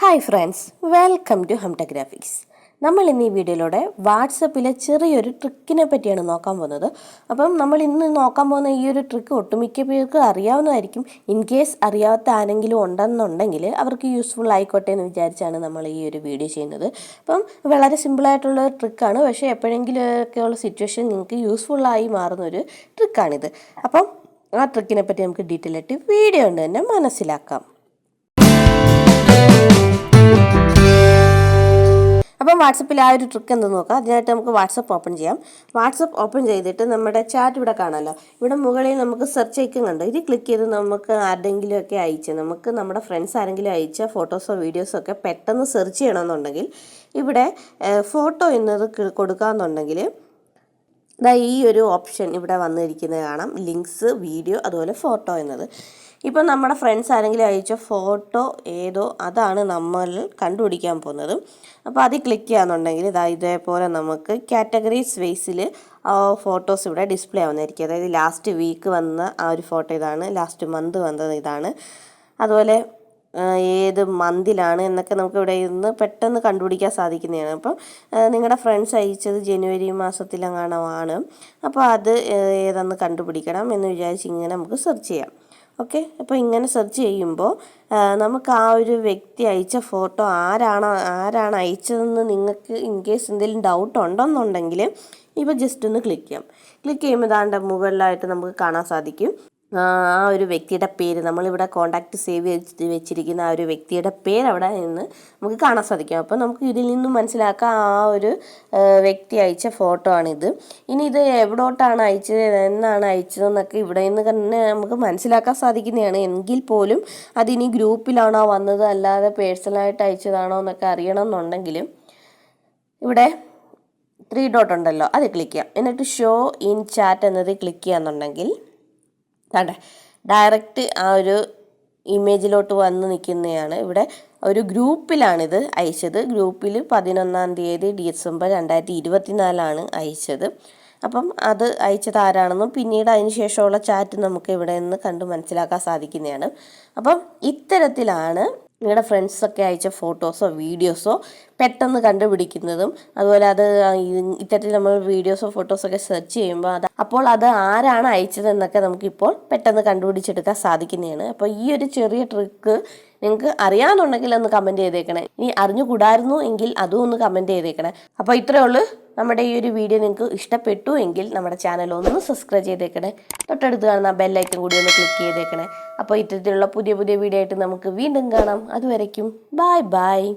Hi friends welcome to ഹംട graphics നമ്മൾ ഇന്ന് ഈ വീഡിയോയിലൂടെ വാട്സപ്പിലെ ചെറിയൊരു ട്രിക്കിനെ പറ്റിയാണ് നോക്കാൻ പോകുന്നത്. അപ്പം നമ്മൾ ഇന്ന് നോക്കാൻ പോകുന്ന ഈ ഒരു ട്രിക്ക് ഒട്ടുമിക്ക പേർക്ക് അറിയാവുന്നതായിരിക്കും. ഇൻ കേസ് അറിയാത്ത ആരെങ്കിലും ഉണ്ടെന്നുണ്ടെങ്കിൽ അവർക്ക് യൂസ്ഫുൾ ആയിക്കോട്ടെ എന്ന് വിചാരിച്ചാണ് നമ്മൾ ഈ ഒരു വീഡിയോ ചെയ്യുന്നത്. അപ്പം വളരെ സിമ്പിളായിട്ടുള്ള ഒരു ട്രിക്കാണ് പക്ഷേ എപ്പോഴെങ്കിലുമൊക്കെയുള്ള സിറ്റുവേഷൻ നിങ്ങൾക്ക് യൂസ്ഫുള്ളായി മാറുന്നൊരു ട്രിക്കാണിത് അപ്പം ആ ട്രിക്കിനെ പറ്റി നമുക്ക് ഡീറ്റെയിൽ ആയിട്ട് വീഡിയോ കൊണ്ട് തന്നെ മനസ്സിലാക്കാം. അപ്പം വാട്സപ്പിൽ ആ ഒരു ട്രിക്ക് എന്ത് നോക്കാം. അതിനായിട്ട് നമുക്ക് വാട്സപ്പ് ഓപ്പൺ ചെയ്യാം. വാട്സപ്പ് ഓപ്പൺ ചെയ്തിട്ട് നമ്മുടെ ചാറ്റ് ഇവിടെ കാണാമല്ലോ ഇവിടെ മുകളിൽ നമുക്ക് സെർച്ച് ഐക്കൺ കണ്ടോ ഇത് ക്ലിക്ക് ചെയ്ത് നമുക്ക് ആരുടെങ്കിലും ഒക്കെ അയച്ച് നമുക്ക് നമ്മുടെ ഫ്രണ്ട്സ് ആരെങ്കിലും അയച്ച ഫോട്ടോസോ വീഡിയോസോ ഒക്കെ പെട്ടെന്ന് സെർച്ച് ചെയ്യണമെന്നുണ്ടെങ്കിൽ ഇവിടെ ഫോട്ടോ എന്നത് കൊടുക്കാമെന്നുണ്ടെങ്കിൽ ദാ ഈ ഒരു ഓപ്ഷൻ ഇവിടെ വന്നിരിക്കുന്നത് കാണാം. ലിങ്ക്സ് വീഡിയോ അതുപോലെ ഫോട്ടോ എന്നത്. ഇപ്പം നമ്മുടെ ഫ്രണ്ട്സ് ആരെങ്കിലും അയച്ച ഫോട്ടോ ഏതോ അതാണ് നമ്മൾ കണ്ടുപിടിക്കാൻ പോകുന്നത്. അപ്പോൾ അത് ക്ലിക്ക് ചെയ്യാന്നുണ്ടെങ്കിൽ ഇതാ ഇതേപോലെ നമുക്ക് കാറ്റഗറി സ്പേസിൽ ഫോട്ടോസ് ഇവിടെ ഡിസ്പ്ലേ ആവുന്നതായിരിക്കും. അതായത് ലാസ്റ്റ് വീക്ക് വന്ന ആ ഒരു ഫോട്ടോ ഇതാണ് ലാസ്റ്റ് മന്ത് വന്നത് ഇതാണ്. അതുപോലെ ഏത് മന്തിലാണ് എന്നൊക്കെ നമുക്ക് ഇവിടെ ഇരുന്ന് പെട്ടെന്ന് കണ്ടുപിടിക്കാൻ സാധിക്കുന്നതാണ്. അപ്പം നിങ്ങളുടെ ഫ്രണ്ട്സ് അയച്ചത് ജനുവരി മാസത്തിലെങ്ങാണമാണ് അപ്പോൾ അത് ഏതാണെന്ന് കണ്ടുപിടിക്കണം എന്ന് വിചാരിച്ച് ഇങ്ങനെ നമുക്ക് സെർച്ച് ചെയ്യാം. ഓക്കെ? അപ്പോൾ ഇങ്ങനെ സെർച്ച് ചെയ്യുമ്പോൾ നമുക്ക് ആ ഒരു വ്യക്തി അയച്ച ഫോട്ടോ ആരാണ് ആരാണ് അയച്ചതെന്ന് നിങ്ങൾക്ക് ഇൻ കേസ് എന്തെങ്കിലും ഡൗട്ട് ഉണ്ടെന്നുണ്ടെങ്കിൽ ഇപ്പോൾ ജസ്റ്റ് ഒന്ന് ക്ലിക്ക് ചെയ്യാം. ക്ലിക്ക് ചെയ്യുമ്പോൾ ദാണ്ട മുകളിലായിട്ട് നമുക്ക് കാണാൻ സാധിക്കും. ആ ഒരു വ്യക്തിയുടെ പേര് നമ്മളിവിടെ കോണ്ടാക്ട് സേവ് വെച്ചിരിക്കുന്ന ആ ഒരു വ്യക്തിയുടെ പേര് അവിടെ നിന്ന് നമുക്ക് കാണാൻ സാധിക്കും. അപ്പോൾ നമുക്ക് ഇതിൽ നിന്നും മനസ്സിലാക്കാം ആ ഒരു വ്യക്തി അയച്ച ഫോട്ടോ ആണിത്. ഇനി ഇത് എവിടോട്ടാണ് അയച്ചത് എന്നാണ് അയച്ചതെന്നൊക്കെ ഇവിടെ നിന്ന് തന്നെ നമുക്ക് മനസ്സിലാക്കാൻ സാധിക്കുന്നതാണ്. എങ്കിൽ പോലും അതിനി ഗ്രൂപ്പിലാണോ വന്നത് അല്ലാതെ പേഴ്സണലായിട്ട് അയച്ചതാണോ എന്നൊക്കെ അറിയണം എന്നുണ്ടെങ്കിൽ ഇവിടെ ത്രീ ഡോട്ട് ഉണ്ടല്ലോ അത് ക്ലിക്ക് ചെയ്യാം. എന്നിട്ട് ഷോ ഇൻ ചാറ്റ് എന്നത് ക്ലിക്ക് ചെയ്യാന്നുണ്ടെങ്കിൽ കണ്ടേ. ഡയറക്റ്റ് ആ ഒരു ഇമേജിലോട്ട് വന്ന് നിൽക്കുന്നതാണ് ഇവിടെ ഒരു ഗ്രൂപ്പിലാണിത് അയച്ചത്. ഗ്രൂപ്പിൽ പതിനൊന്നാം തീയതി ഡിസംബർ രണ്ടായിരത്തി ഇരുപത്തിനാലാണ് അയച്ചത്. അപ്പം അത് അയച്ചത് ആരാണെന്നും പിന്നീട് അതിന് ശേഷമുള്ള ചാറ്റ് നമുക്ക് ഇവിടെ നിന്ന് കണ്ട് മനസ്സിലാക്കാൻ സാധിക്കുന്നതാണ്. അപ്പം ഇത്തരത്തിലാണ് നിങ്ങളുടെ ഫ്രണ്ട്സൊക്കെ അയച്ച ഫോട്ടോസോ വീഡിയോസോ പെട്ടെന്ന് കണ്ടുപിടിക്കുന്നതും അതുപോലെ അത് ഇത്തരത്തിൽ നമ്മൾ വീഡിയോസോ ഫോട്ടോസൊക്കെ സെർച്ച് ചെയ്യുമ്പോൾ അത് അപ്പോൾ അത് ആരാണ് അയച്ചതെന്നൊക്കെ നമുക്കിപ്പോൾ പെട്ടെന്ന് കണ്ടുപിടിച്ചെടുക്കാൻ സാധിക്കുന്നതാണ്. അപ്പോൾ ഈ ഒരു ചെറിയ ട്രിക്ക് നിങ്ങൾക്ക് അറിയാമെന്നുണ്ടെങ്കിൽ ഒന്ന് കമന്റ് ചെയ്തേക്കണേ. ഇനി അറിഞ്ഞുകൂടായിരുന്നു എങ്കിൽ അതും ഒന്ന് കമന്റ് ചെയ്തേക്കണേ. അപ്പോൾ ഇത്രയേ ഉള്ളൂ. നമ്മുടെ ഈ ഒരു വീഡിയോ നിങ്ങൾക്ക് ഇഷ്ടപ്പെട്ടു എങ്കിൽ നമ്മുടെ ചാനൽ ഒന്ന് സബ്സ്ക്രൈബ് ചെയ്തേക്കണേ. തൊട്ടടുത്ത് കാണുന്ന ബെല്ലൈക്കൻ കൂടി ഒന്ന് ക്ലിക്ക് ചെയ്തേക്കണേ. അപ്പോൾ ഇത്തരത്തിലുള്ള പുതിയ പുതിയ വീഡിയോ ആയിട്ട് നമുക്ക് വീണ്ടും കാണാം. അതുവരയ്ക്കും ബായ് ബായ്